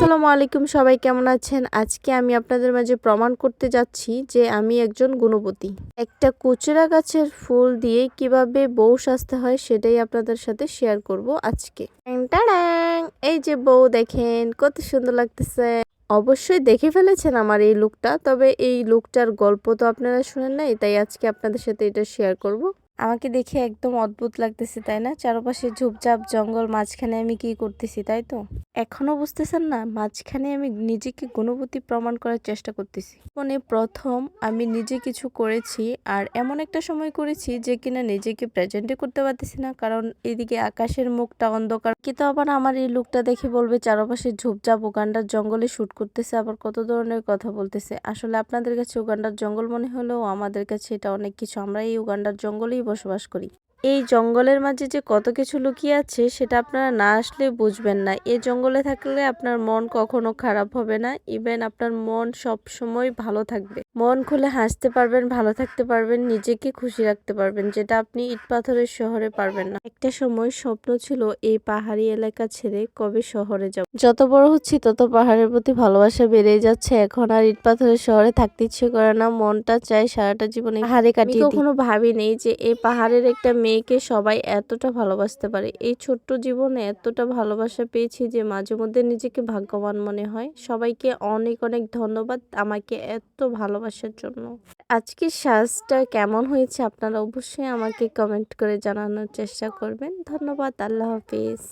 আসসালামু আলাইকুম, সবাই কেমন আছেন? আজকে আমি আপনাদের মাঝে প্রমাণ করতে যাচ্ছি যে আমি একজন গুণবতী। একটা কুচরা গাছের ফুল দিয়ে কীভাবে বউ সাজতে হয় সেটাই আপনাদের সাথে শেয়ার করব আজকে। এই যে বউ দেখেন, কত সুন্দর লাগতেছে। অবশ্যই দেখে ফেলেছেন আমার এই লুকটা তবে এই লুকটার গল্প তো আপনারা শুনেন নাই, তাই আজকে আপনাদের সাথে এটা শেয়ার করব। আমাকে দেখে একদম অদ্ভুত লাগতেছে, তাই না? চারপাশে ঝুপঝাপ, জঙ্গল, মাঝখানে আমি কি করতেছি, তাই তো? এখনও বুঝতেছেন না, মাঝখানে আমি নিজেকে গুণবতী প্রমাণ করার চেষ্টা করতেছি। মানে প্রথম আমি নিজে কিছু করেছি আর এমন একটা সময় করেছি যে কিনা নিজেকে প্রেজেন্টে করতে পারতেছি না, কারণ এদিকে আকাশের মুখটা অন্ধকার। কিন্তু আবার আমার এই লুকটা দেখে বলবে, চারপাশে ঝুপঝাপ, উগান্ডার জঙ্গলে শ্যুট করতেছে, আবার কত ধরনের কথা বলতেছে। আসলে আপনাদের কাছে উগান্ডার জঙ্গল মনে হলেও আমাদের কাছে এটা অনেক কিছু। আমরা এই উগান্ডার জঙ্গলেই বসবাস করি। এই জঙ্গলের মাঝে যে কত কিছু লুকিয়ে আছে সেটা আপনারা না আসলে বুঝবেন না। এই জঙ্গলে থাকলে আপনার মন কখনো খারাপ হবে না। ইভেন আপনার মন সব সময় ভালো থাকবে। মন খুলে হাসতে পারবেন ভালো থাকতে পারবেন নিজেকে খুশি রাখতে পারবেন যেটা আপনি ইট পাথরের শহরে পারবেন না। একটা সময় স্বপ্ন ছিল এই পাহাড়ি এলাকা ছেড়ে কবে শহরে যাব? যত বড় হচ্ছি তত পাহাড়ের প্রতি ভালোবাসা বেড়ে যাচ্ছে। এখন আর ইট পাথরের শহরে থাকতে ইচ্ছে করে না। মনটা চায় সারাটা জীবনে পাহাড়ে কাটিয়ে কখনো ভাবিনি যে এই পাহাড়ের একটা মেয়েকে সবাই এতটা ভালোবাসতে পারে। এই ছোট্ট জীবনে এতটা ভালোবাসা পেয়েছি যে মাঝে মধ্যে নিজেকে ভাগ্যবান মনে হয়। সবাইকে অনেক অনেক ধন্যবাদ আমাকে এত ভালোবাসার জন্য। আজকে সাজটা কেমন হয়েছে আপনারা অবশ্যই আমাকে কমেন্ট করে জানানোর চেষ্টা করবেন। ধন্যবাদ, আল্লাহ হাফিজ।